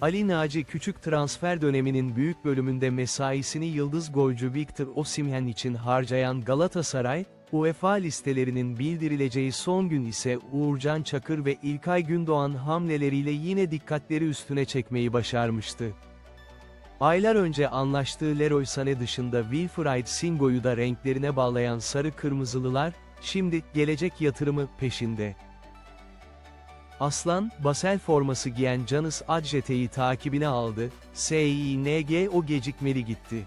Ali Naci Küçük transfer döneminin büyük bölümünde mesaisini yıldız golcü Victor Osimhen için harcayan Galatasaray, UEFA listelerinin bildirileceği son gün ise Uğurcan Çakır ve İlkay Gündoğan hamleleriyle yine dikkatleri üstüne çekmeyi başarmıştı. Aylar önce anlaştığı Leroy Sané dışında Wilfried Singo'yu da renklerine bağlayan sarı kırmızılılar, şimdi gelecek yatırımı peşinde. Aslan, Basel forması giyen Canis Adjete'yi takibine aldı, SİNG o gecikmeli gitti.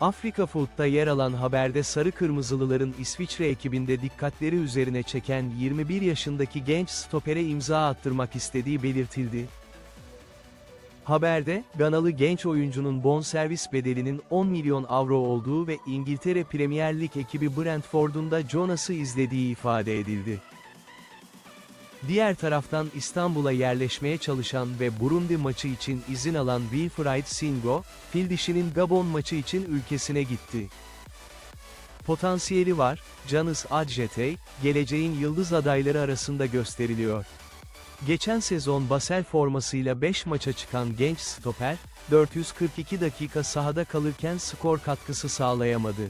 Afrika Food'da yer alan haberde sarı kırmızılıların İsviçre ekibinde dikkatleri üzerine çeken 21 yaşındaki genç stopere imza attırmak istediği belirtildi. Haberde, Ganalı genç oyuncunun bonservis bedelinin 10 milyon avro olduğu ve İngiltere Premier Lig ekibi Brentford'un da Jonas'ı izlediği ifade edildi. Diğer taraftan İstanbul'a yerleşmeye çalışan ve Burundi maçı için izin alan Wilfried Singo, fil dişinin Gabon maçı için ülkesine gitti. Potansiyeli var, Canis Adjetey, geleceğin yıldız adayları arasında gösteriliyor. Geçen sezon Basel formasıyla 5 maça çıkan genç stoper, 442 dakika sahada kalırken skor katkısı sağlayamadı.